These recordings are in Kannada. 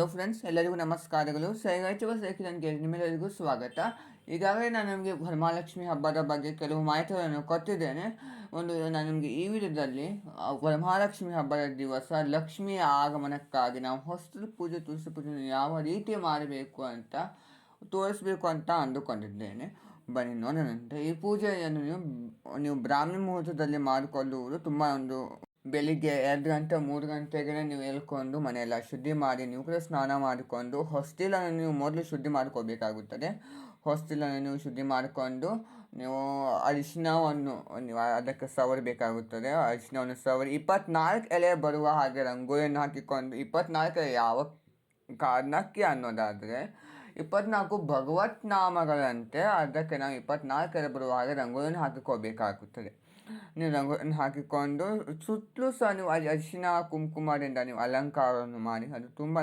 ಹಲೋ ಫ್ರೆಂಡ್ಸ್ ಎಲ್ಲರಿಗೂ ನಮಸ್ಕಾರಗಳು. ಸೈಗಾಯ್ಚವ ಸೈಕಿಲನ್ಗೆ ನಿಮ್ಮೆಲ್ಲರಿಗೂ ಸ್ವಾಗತ. ಈಗಾಗಲೇ ನಾನು ನಿಮಗೆ ವರಮಹಾಲಕ್ಷ್ಮಿ ಹಬ್ಬದ ಬಗ್ಗೆ ಕೆಲವು ಮಾಹಿತಿಗಳನ್ನು ಕೊಟ್ಟಿದ್ದೇನೆ. ಒಂದು ನಾನು ನಿಮಗೆ ಈ ವಿಡಿಯೋದಲ್ಲಿ ಆ, ವರಮಹಾಲಕ್ಷ್ಮಿ ಹಬ್ಬದ ದಿವಸ ಲಕ್ಷ್ಮಿಯ ಆಗಮನಕ್ಕಾಗಿ ನಾವು ಹೊಸ್ತು ಪೂಜೆ ತುಳಸಿ ಪೂಜೆಯನ್ನು ಯಾವ ರೀತಿ ಮಾಡಬೇಕು ಅಂತ ತೋರಿಸಬೇಕು ಅಂತ ಅಂದುಕೊಂಡಿದ್ದೇನೆ. ಬನ್ನಿ ನೋಡೋಣಂತೆ ಈ ಪೂಜೆಯನ್ನು ನೀವು ನೀವು ಬ್ರಾಹ್ಮಿ ಮುಹೂರ್ತದಲ್ಲಿ ಮಾಡಿಕೊಳ್ಳುವುದು ತುಂಬ ಒಂದು ಬೆಳಿಗ್ಗೆ ಎರಡು ಗಂಟೆ, ಮೂರು ಗಂಟೆಗೆ ನೀವು ಎಳ್ಕೊಂಡು ಮನೆಯೆಲ್ಲ ಶುದ್ಧಿ ಮಾಡಿ ನೀವು ಕೂಡ ಸ್ನಾನ ಮಾಡಿಕೊಂಡು, ಹೊಸ್ತಿಲನ್ನು ನೀವು ಮೊದಲು ಶುದ್ಧಿ ಮಾಡ್ಕೋಬೇಕಾಗುತ್ತದೆ ಹೊಸ್ತಿಲನ್ನು ನೀವು ಶುದ್ಧಿ ಮಾಡಿಕೊಂಡು ನೀವು ಅರಿಶಿನವನ್ನು ನೀವು ಅದಕ್ಕೆ ಸವರಬೇಕಾಗುತ್ತದೆ ಅರಿಶಿನವನ್ನು ಸವರಿ ಇಪ್ಪತ್ನಾಲ್ಕು ಎಲೆ ಬರುವ ಹಾಗೆ ರಂಗೋಲಿಯನ್ನು ಹಾಕಿಕೊಂಡು, ಇಪ್ಪತ್ನಾಲ್ಕು ಯಾವ ಕಾರಣಕ್ಕೆ ಅನ್ನೋದಾದರೆ, ಇಪ್ಪತ್ನಾಲ್ಕು ಭಗವತ್ ನಾಮಗಳಂತೆ ಅದಕ್ಕೆ ನಾವು ಇಪ್ಪತ್ನಾಲ್ಕು ಎಲೆ ಬರುವ ಹಾಗೆ ರಂಗೋಲಿಯನ್ನು ಹಾಕಿಕೋಬೇಕಾಗುತ್ತದೆ ನೀವು ರಂಗೋಲಿಯನ್ನು ಹಾಕಿಕೊಂಡು ಸುತ್ತಲೂ ಸಹ ನೀವು ಅಲ್ಲಿ ಅರಿಶಿನ ಕುಂಕುಮದಿಂದ ನೀವು ಅಲಂಕಾರವನ್ನು ಮಾಡಿ ಅದು ತುಂಬ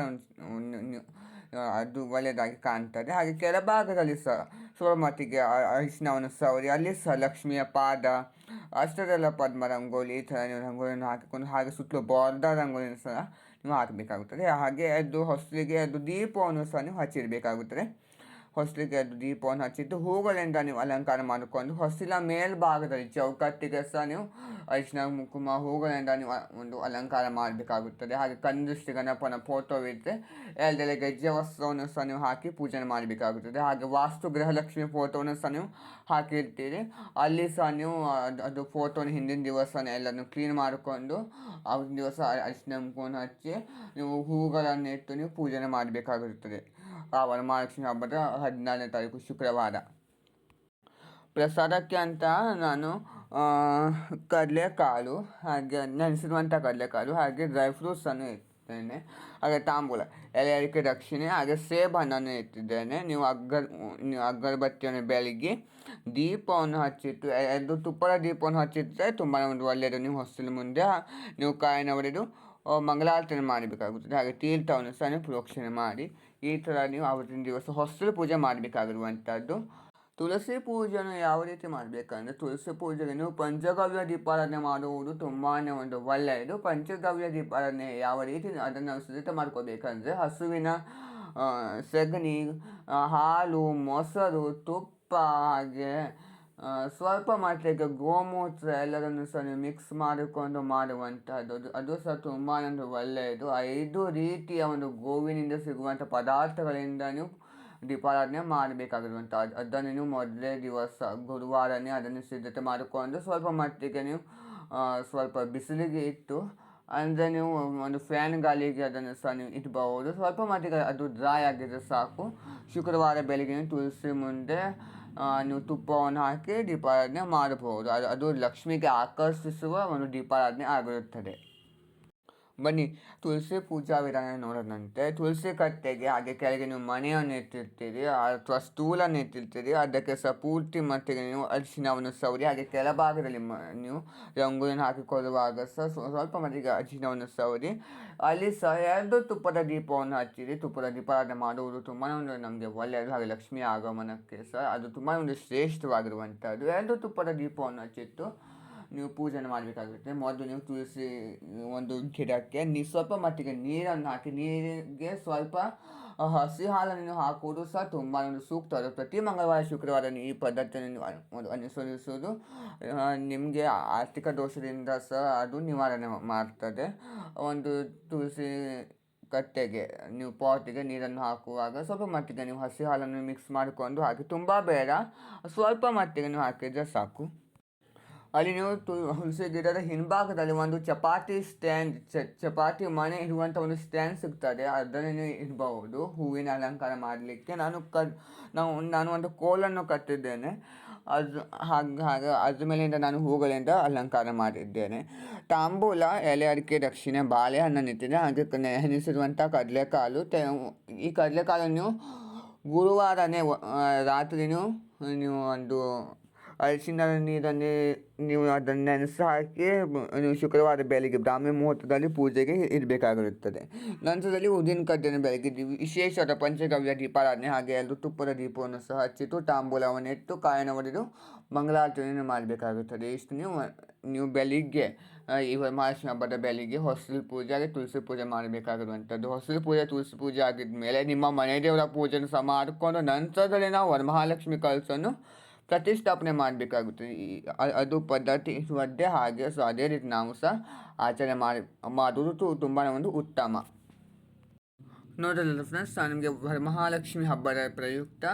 ಅದು ಒಳ್ಳೆಯದಾಗಿ ಕಾಣ್ತದೆ ಹಾಗೆ ಕೆಳಭಾಗದಲ್ಲಿ ಸಹ ಸೋಮತಿಗೆ ಅರಿಶಿನವನ್ನು ಸವರಿ ಅಲ್ಲಿ ಸಹ ಲಕ್ಷ್ಮಿಯ ಪಾದ ಅಷ್ಟದೆಲ್ಲ ಪದ್ಮ ರಂಗೋಲಿ ಈ ಥರ ನೀವು ರಂಗೋಲಿಯನ್ನು ಹಾಕಿಕೊಂಡು ಹಾಗೆ ಸುತ್ತಲೂ ಬಾರ್ಡರ್ ರಂಗೋಲಿಯನ್ನು ಸಹ ನೀವು ಹಾಕಬೇಕಾಗುತ್ತದೆ ಹಾಗೆ ಅದು ಹೊಸಲಿಗೆ ಅದು ದೀಪವನ್ನು ಸಹ ನೀವು ಹಚ್ಚಿಡಬೇಕಾಗುತ್ತದೆ ಹೊಸಲಿಗೆ ಅದು ದೀಪವನ್ನು ಹಚ್ಚಿದ್ದು ಹೂಗಳಿಂದ ನೀವು ಅಲಂಕಾರ ಮಾಡಿಕೊಂಡು ಹೊಸಲ ಮೇಲ್ಭಾಗದಲ್ಲಿ ಚೌಕಟ್ಟಿಗೆ ಸಹ ನೀವು ಅರಿಶಿನ ಕುಂಕುಮ ಹೂಗಳಿಂದ ನೀವು ಒಂದು ಅಲಂಕಾರ ಮಾಡಬೇಕಾಗುತ್ತದೆ ಹಾಗೆ ಕಂದೃಷ್ಟಿ ಗಣಪನ ಫೋಟೋ ಇದ್ದರೆ ಗೆಜ್ಜೆ ವಸ್ತ್ರವನ್ನು ಸಹ ನೀವು ಹಾಕಿ ಪೂಜೆ ಮಾಡಬೇಕಾಗುತ್ತದೆ ಹಾಗೆ ವಾಸ್ತು ಗೃಹಲಕ್ಷ್ಮಿ ಫೋಟೋವನ್ನು ಸಹ ನೀವು ಹಾಕಿರ್ತೀರಿ ಅಲ್ಲಿ ಸಹ ನೀವು ಅದು ಫೋಟೋನ ಹಿಂದಿನ ದಿವಸನೇ ಎಲ್ಲನೂ ಕ್ಲೀನ್ ಮಾಡಿಕೊಂಡು ಅವತ್ತಿನ ದಿವಸ ಅರಿಶಿನ ಕುಂಕುಮ ಹಚ್ಚಿ ನೀವು ಹೂಗಳನ್ನು ಇಟ್ಟು ನೀವು ಪೂಜೆ ಮಾಡಬೇಕಾಗಿರುತ್ತದೆ ಆ ವರಮಹಾಲಕ್ಷ್ಮಿ ಹಬ್ಬದ ಹದಿನಾರನೇ ತಾರೀಕು ಶುಕ್ರವಾರ. ಪ್ರಸಾದಕ್ಕೆ ಅಂತ ನಾನು ಕಡಲೆಕಾಳು ಹಾಗೆ ನೆನೆಸಿರುವಂಥ ಕಡಲೆಕಾಳು ಹಾಗೆ ಡ್ರೈ ಫ್ರೂಟ್ಸನ್ನು ಇಟ್ಟಿದ್ದೇನೆ. ಹಾಗೆ ತಾಂಬೂಲ ಎಲೆ ಅಡಿಕೆ ದಕ್ಷಿಣೆ ಹಾಗೆ ಸೇಬು ಹಣ್ಣನ್ನು ಇಟ್ಟಿದ್ದೇನೆ. ನೀವು ಅಗ್ಗರ್ ನೀವು ಅಗರಬತ್ತಿಯನ್ನು ಬೆಳಗ್ಗೆ ದೀಪವನ್ನು ಹಚ್ಚಿಟ್ಟು, ಎರಡು ತುಪ್ಪದ ದೀಪವನ್ನು ಹಚ್ಚಿಟ್ಟರೆ ತುಂಬ ಒಂದು ಒಳ್ಳೆಯದು. ನೀವು ಹೊಸಲು ಮುಂದೆ, ನೀವು ಕಾಯಿನ ಹೊಡೆದು ಮಂಗಳಾರತಿಯನ್ನು ಮಾಡಬೇಕಾಗುತ್ತದೆ. ಹಾಗೆ ತೀರ್ಥವನ್ನು ಸಹ ಪ್ರೋಕ್ಷಣೆ ಮಾಡಿ ಈ ಥರ ನೀವು ಆವತ್ತಿನ ದಿವಸ ಹೊಸಲು ಪೂಜೆ ಮಾಡಬೇಕಾಗಿರುವಂಥದ್ದು. ತುಳಸಿ ಪೂಜೆಯನ್ನು ಯಾವ ರೀತಿ ಮಾಡಬೇಕಂದ್ರೆ, ತುಳಸಿ ಪೂಜೆಗೆ ನೀವು ಪಂಚಗವ್ಯ ದೀಪಾರಾಧನೆ ಮಾಡುವುದು ತುಂಬಾ ಒಂದು ಒಳ್ಳೆಯದು. ಪಂಚಗವ್ಯ ದೀಪಾರಾಧನೆ ಯಾವ ರೀತಿ ಅದನ್ನು ಸಿದ್ಧತೆ ಮಾಡ್ಕೋಬೇಕಂದ್ರೆ, ಹಸುವಿನ ಸಗಣಿ ಹಾಲು, ಮೊಸರು, ತುಪ್ಪ ಹಾಗೆ ಸ್ವಲ್ಪ ಮಟ್ಟಿಗೆ ಗೋಮೂತ್ರ ಎಲ್ಲದನ್ನು ಸಹ ನೀವು ಮಿಕ್ಸ್ ಮಾಡಿಕೊಂಡು ಮಾಡುವಂಥದ್ದು. ಅದು ಸಹ ತುಂಬಾ ಒಂದು ಒಳ್ಳೆಯದು ಐದು ರೀತಿಯ ಒಂದು ಗೋವಿನಿಂದ ಸಿಗುವಂಥ ಪದಾರ್ಥಗಳಿಂದ ನೀವು ದೀಪಾರಾಧನೆ ಮಾಡಬೇಕಾಗಿರುವಂಥ ಅದನ್ನು ನೀವು ಮೊದಲೇ ದಿವಸ, ಗುರುವಾರನೇ ಅದನ್ನು ಸಿದ್ಧತೆ ಮಾಡಿಕೊಂಡು ಸ್ವಲ್ಪ ಮಟ್ಟಿಗೆ ನೀವು ಸ್ವಲ್ಪ ಬಿಸಿಲಿಗೆ ಇಟ್ಟು, ಅಂದರೆ ನೀವು ಒಂದು ಫ್ಯಾನ್ ಗಾಳಿಗೆ ಅದನ್ನು ಸಹ ನೀವು ಇಟ್ಬಹುದು ಸ್ವಲ್ಪ ಮಟ್ಟಿಗೆ ಅದು ಡ್ರೈ ಆಗಿದ್ರೆ ಸಾಕು. ಶುಕ್ರವಾರ ಬೆಳಿಗ್ಗೆ ತುಳಸಿ ಮುಂದೆ ನೀವು ತುಪ್ಪವನ್ನು ಹಾಕಿ ದೀಪಾರಾಧನೆ ಮಾಡಬಹುದು. ಅದು ಅದು ಲಕ್ಷ್ಮಿಗೆ ಆಕರ್ಷಿಸುವ ಒಂದು ದೀಪಾರಾಧನೆ ಆಗಿರುತ್ತದೆ. ಬನ್ನಿ. ತುಳಸಿ ಪೂಜಾ ವಿಧಾನ ನೋಡೋದಂತೆ. ತುಳಸಿ ಕಟ್ಟೆಗೆ ಹಾಗೆ ಕೆಳಗೆ ನೀವು ಮನೆಯನ್ನು ಎತ್ತಿರ್ತೀರಿ ಅಥವಾ ಸ್ಥೂಲನ್ನು ಎತ್ತಿರ್ತೀರಿ, ಅದಕ್ಕೆ ಸಹ ಪೂರ್ತಿ ಮಟ್ಟಿಗೆ ನೀವು ಅರಿಶಿನವನ್ನು ಸವರಿ, ಹಾಗೆ ಕೆಳಭಾಗದಲ್ಲಿ ಮ, ನೀವು ರಂಗೋಲಿಯನ್ನು ಹಾಕಿಕೊಳ್ಳುವಾಗ ಸಹ ಸ್ವ- ಸ್ವಲ್ಪ ಮಟ್ಟಿಗೆ ಅರಿಶಿನವನ್ನು ಸವರಿ, ಅಲ್ಲಿ ಸಹ ಎರಡು ತುಪ್ಪದ ದೀಪವನ್ನು ಹಚ್ಚಿರಿ. ತುಪ್ಪದ ದೀಪಾರಾಧನೆ ಮಾಡುವುದು ತುಂಬಾ ಒಂದು ನಮಗೆ ಒಳ್ಳೆಯದು. ಹಾಗೆ ಲಕ್ಷ್ಮಿ ಆಗಮನಕ್ಕೆ ಸಹ ಅದು ತುಂಬ ಒಂದು ಶ್ರೇಷ್ಠವಾಗಿರುವಂಥದ್ದು. ಎರಡು ತುಪ್ಪದ ದೀಪವನ್ನು ಹಚ್ಚಿಟ್ಟು ನೀವು ಪೂಜೆಯನ್ನು ಮಾಡಬೇಕಾಗುತ್ತೆ ಮೊದಲು ನೀವು ತುಳಸಿ, ಒಂದು ಗಿಡಕ್ಕೆ ನೀವು ಸ್ವಲ್ಪ ಮಟ್ಟಿಗೆ ನೀರನ್ನು ಹಾಕಿ, ನೀರಿಗೆ ಸ್ವಲ್ಪ ಹಸಿ ಹಾಲನ್ನು ಹಾಕುವುದು ಸಹ ತುಂಬ ಒಂದು ಸೂಕ್ತ. ಅದು ಪ್ರತಿ ಮಂಗಳವಾರ, ಶುಕ್ರವಾರ ಈ ಪದ್ಧತಿಯನ್ನು ಅನುಸರಿಸುವುದು ನಿಮಗೆ ಆರ್ಥಿಕ ದೋಷದಿಂದ ಸಹ ಅದು ನಿವಾರಣೆ ಮಾಡ್ತದೆ. ಒಂದು ತುಳಸಿ ಕಟ್ಟೆಗೆ ನೀವು ಪಾಟಿಗೆ ನೀರನ್ನು ಹಾಕುವಾಗ ಸ್ವಲ್ಪ ಮಟ್ಟಿಗೆ ನೀವು ಹಸಿ ಹಾಲನ್ನು ಮಿಕ್ಸ್ ಮಾಡಿಕೊಂಡು ಹಾಕಿ, ತುಂಬ ಬೇಡ, ಸ್ವಲ್ಪ ಮಟ್ಟಿಗೆ ನೀವು ಹಾಕಿದರೆ ಸಾಕು. ಅಲ್ಲಿ ನೀವು ತು- ಹುಣಸೆ ಗಿಡದ ಹಿಂಭಾಗದಲ್ಲಿ ಒಂದು ಚಪಾತಿ ಸ್ಟ್ಯಾಂಡ್ ಚಪಾತಿ ಮನೆ ಇರುವಂಥ ಒಂದು ಸ್ಟ್ಯಾಂಡ್ ಸಿಗ್ತದೆ. ಅದನ್ನು ನೀವು ಇರಬಹುದು ಹೂವಿನ ಅಲಂಕಾರ ಮಾಡಲಿಕ್ಕೆ ನಾನು ಕ ನಾವು ನಾನು ಒಂದು ಕೋಲನ್ನು ಕಟ್ಟಿದ್ದೇನೆ. ಅದು ಹಾಗೆ ಹಾಗೆ ಅದ್ರ ಮೇಲಿಂದ ನಾನು ಹೂಗಳಿಂದ ಅಲಂಕಾರ ಮಾಡಿದ್ದೇನೆ. ತಾಂಬೂಲ ಎಲೆ ಅಡಿಕೆ ದಕ್ಷಿಣೆ ಬಾಳೆಹಣ್ಣನ್ನು ಇಟ್ಟಿದ್ದೆ ಅದಕ್ಕೆ ನೆನೆಸಿರುವಂಥ ಕಡಲೆಕಾಳು. ತೆ ಈ ಕಡಲೆಕಾಳನ್ನು ನೀವು ಗುರುವಾರನೇ ವ- ಆ, ರಾತ್ರಿ ನೀವು ನೀವು ಒಂದು ಅರಿಶಿನ ನೀರನ್ನು ನೀವು ಅದನ್ನು ನೆನೆಸಿ ಹಾಕಿ ನೀವು ಶುಕ್ರವಾರ ಬೆಳಿಗ್ಗೆ ಬ್ರಾಹ್ಮಿ ಮುಹೂರ್ತದಲ್ಲಿ ಪೂಜೆಗೆ ಇಡಬೇಕಾಗಿರುತ್ತದೆ ನಂತರದಲ್ಲಿ ಉದಿನ ಕಡ್ಡಿಯನ್ನು ಬೆಳಗ್ಗೆ ವಿಶೇಷವಾದ ಪಂಚಗವ್ಯ ದೀಪಾರಾಧನೆ ಹಾಗೆ ಎರಡು ತುಪ್ಪದ ದೀಪವನ್ನು ಸಹ ಹಚ್ಚಿಟ್ಟು ತಾಂಬೂಲವನ್ನು ಇಟ್ಟು ಕಾಯನ ಒಡೆದು ಮಾಡಬೇಕಾಗುತ್ತದೆ ಇಷ್ಟು ನೀವು ನೀವು ಬೆಳಿಗ್ಗೆ ಈ ಮಹಾಲಕ್ಷ್ಮಿ ಹಬ್ಬದ ಬೆಳಿಗ್ಗೆ ಹೊಸಲು ಪೂಜೆ ಹಾಗೆ ತುಳಸಿ ಪೂಜೆ ಮಾಡಬೇಕಾಗಿರುವಂಥದ್ದು ಹೊಸಲು ಪೂಜೆ ತುಳಸಿ ಪೂಜೆ ಆಗಿದ ಮೇಲೆ ನಿಮ್ಮ ಮನೆ ದೇವರ ಪೂಜೆಯನ್ನು ಸಹ ಮಾಡಿಕೊಂಡು ನಂತರದಲ್ಲಿ ನಾವು ವರಮಹಾಲಕ್ಷ್ಮಿ ಕಳಸನ್ನು ಪ್ರತಿಷ್ಠಾಪನೆ ಮಾಡಬೇಕಾಗುತ್ತದೆ ಈ- ಅದು ಪದ್ಧತಿ ಶ್ರದ್ಧೆ ಹಾಗೆ ಸೊ ಅದೇ ರೀತಿ ನಾವು ಸಹ ಆಚರಣೆ ಮಾಡಿ, ಮಾಡುವುದು ತುಂಬಾ ಒಂದು ಉತ್ತಮ. ನೋಡಲ್ಲ ಫ್ರೆಂಡ್ಸ್ ನಮಗೆ ಮಹಾಲಕ್ಷ್ಮಿ ಹಬ್ಬದ ಪ್ರಯುಕ್ತ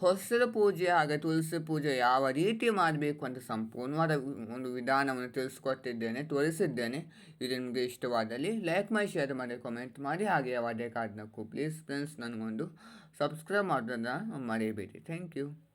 ಹೊಸರು ಪೂಜೆ ಹಾಗೆ ತುಳಸಿ ಪೂಜೆ ಯಾವ ರೀತಿ ಮಾಡಬೇಕು ಅಂತ ಸಂಪೂರ್ಣವಾದ ಒಂದು ವಿಧಾನವನ್ನು ತಿಳಿಸ್ಕೊಟ್ಟಿದ್ದೇನೆ, ತೋರಿಸಿದ್ದೇನೆ. ಇದು ನಿಮಗೆ ಇಷ್ಟವಾದಲ್ಲಿ ಲೈಕ್ ಮಾಡಿ ಶೇರ್ ಮಾಡಿ ಕಾಮೆಂಟ್ ಮಾಡಿ, ಹಾಗೆ ಯಾವುದೇ ಕಾರಣಕ್ಕೂ ಪ್ಲೀಸ್ ಫ್ರೆಂಡ್ಸ್ ನನಗೊಂದು ಸಬ್ಸ್ಕ್ರೈಬ್ ಮಾಡೋದನ್ನು ಮರೆಯಬೇಡಿ ಥ್ಯಾಂಕ್ ಯು